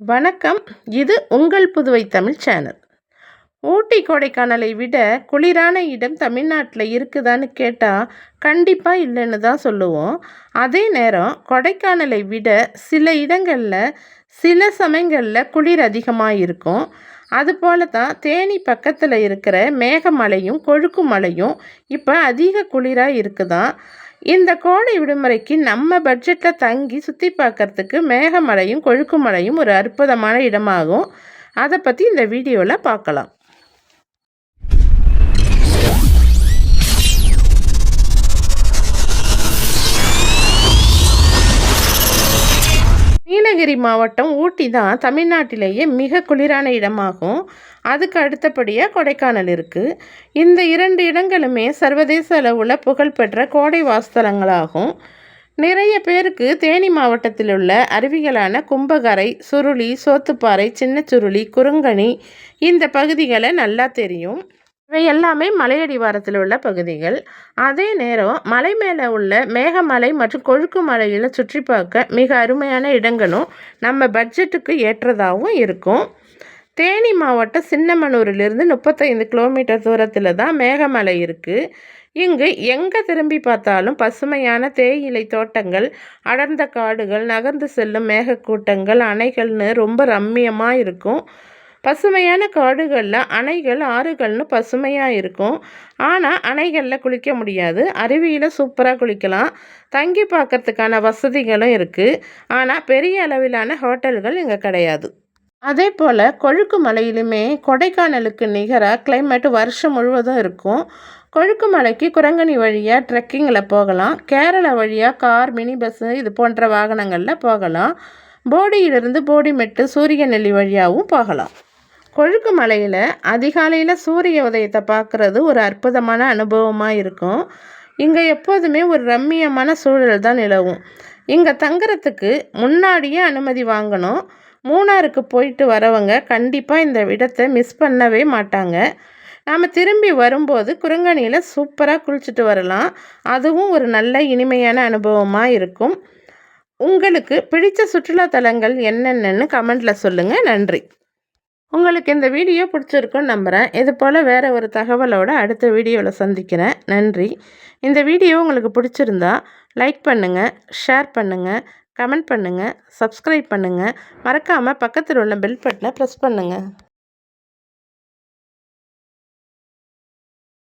வணக்கம். இது உங்கள் புதுவை தமிழ் சேனல். ஊட்டி கொடைக்கானலை விட குளிரான இடம் தமிழ்நாட்டில் இருக்குதான்னு கேட்டால் கண்டிப்பாக இல்லைன்னு தான் சொல்லுவோம். அதே நேரம் கொடைக்கானலை விட சில இடங்களில் சில சமயங்களில் குளிர் அதிகமாக இருக்கும். அதுபோல தான் தேனி பக்கத்தில் இருக்கிற மேகமலையும் கொழுக்கு மலையும் இப்போ அதிக குளிராக இருக்குதான். இந்த கோடை விடுமுறைக்கு நம்ம பட்ஜெட்டில் தங்கி சுற்றி பார்க்குறதுக்கு மேகமலையும் கொழுக்குமலையும் ஒரு அற்புதமான இடமாகும். அதை பற்றி இந்த வீடியோவில் பார்க்கலாம். நீலகிரி மாவட்டம் ஊட்டி தான் தமிழ்நாட்டிலேயே மிக குளிரான இடமாகும். அதுக்கு அடுத்தபடியாக கொடைக்கானல் இருக்குது இந்த இரண்டு இடங்களுமே சர்வதேச அளவில் புகழ்பெற்ற கோடை வாஸ்தலங்களாகும். நிறைய பேருக்கு தேனி மாவட்டத்தில் உள்ள அருவிகளான கும்பகரை சுருளி சோத்துப்பாறை சின்ன சுருளி குறுங்கணி இந்த பகுதிகளை நல்லா தெரியும். இவை எல்லாமே மலையடிவாரத்தில் உள்ள பகுதிகள். அதே நேரம் மலை மேலே உள்ள மேகமலை மற்றும் கொழுக்கு மலையில் சுற்றி பார்க்க மிக அருமையான இடங்களும் நம்ம பட்ஜெட்டுக்கு ஏற்றதாகவும் இருக்கும். தேனி மாவட்டம் சின்னமனூரிலிருந்து முப்பத்தைந்து கிலோமீட்டர் தூரத்தில் தான் மேகமலை இருக்குது இங்கு எங்கே திரும்பி பார்த்தாலும் பசுமையான தேயிலை தோட்டங்கள் அடர்ந்த காடுகள் நகர்ந்து செல்லும் மேகக்கூட்டங்கள் அணைகள்னு ரொம்ப ரம்மியமாக இருக்கும். பசுமையான காடுகளில் அணைகள் ஆறுகள்னு பசுமையாக இருக்கும். ஆனால் அணைகளில் குளிக்க முடியாது. அருவியில் சூப்பராக குளிக்கலாம். தங்கி பார்க்கறதுக்கான வசதிகளும் இருக்குது ஆனால் பெரிய அளவிலான ஹோட்டல்கள் இங்கே கிடையாது. அதே போல் கொழுக்கு மலையிலுமே கொடைக்கானலுக்கு நிகராக கிளைமேட் வருஷம் முழுவதும் இருக்கும். கொழுக்கு மலைக்கு குரங்கணி வழியாக ட்ரெக்கிங்கில் போகலாம். கேரளா வழியாக கார் மினி பஸ்ஸு இது போன்ற வாகனங்களில் போகலாம். போடியிலிருந்து போடிமெட்டு சூரியநெல்லி வழியாகவும் போகலாம். கொழுக்கு மலையில் அதிகாலையில் சூரிய உதயத்தை பார்க்குறது ஒரு அற்புதமான அனுபவமாக இருக்கும். இங்கே எப்போதுமே ஒரு ரம்மியமான சூழல் தான் நிலவும். இங்கே தங்குறதுக்கு முன்னாடியே அனுமதி வாங்கணும். மூணாருக்கு போயிட்டு வரவங்க கண்டிப்பாக இந்த இடத்தை மிஸ் பண்ணவே மாட்டாங்க. நாம் திரும்பி வரும்போது குரங்கணியில் சூப்பராக குளிச்சுட்டு வரலாம். அதுவும் ஒரு நல்ல இனிமையான அனுபவமாக இருக்கும். உங்களுக்கு பிடித்த சுற்றுலாத்தலங்கள் என்னென்னு கமெண்டில் சொல்லுங்கள் நன்றி. உங்களுக்கு இந்த வீடியோ பிடிச்சிருக்குன்னு நம்புகிறேன் இது போல் வேறு ஒரு தகவலோடு அடுத்த வீடியோவில் சந்திக்கிறேன். நன்றி. இந்த வீடியோ உங்களுக்கு பிடிச்சிருந்தா லைக் பண்ணுங்கள் ஷேர் பண்ணுங்கள் கமெண்ட் பண்ணுங்கள் சப்ஸ்கிரைப் பண்ணுங்கள் மறக்காமல் பக்கத்தில் உள்ள பெல் பட்டனை ப்ரெஸ் பண்ணுங்கள்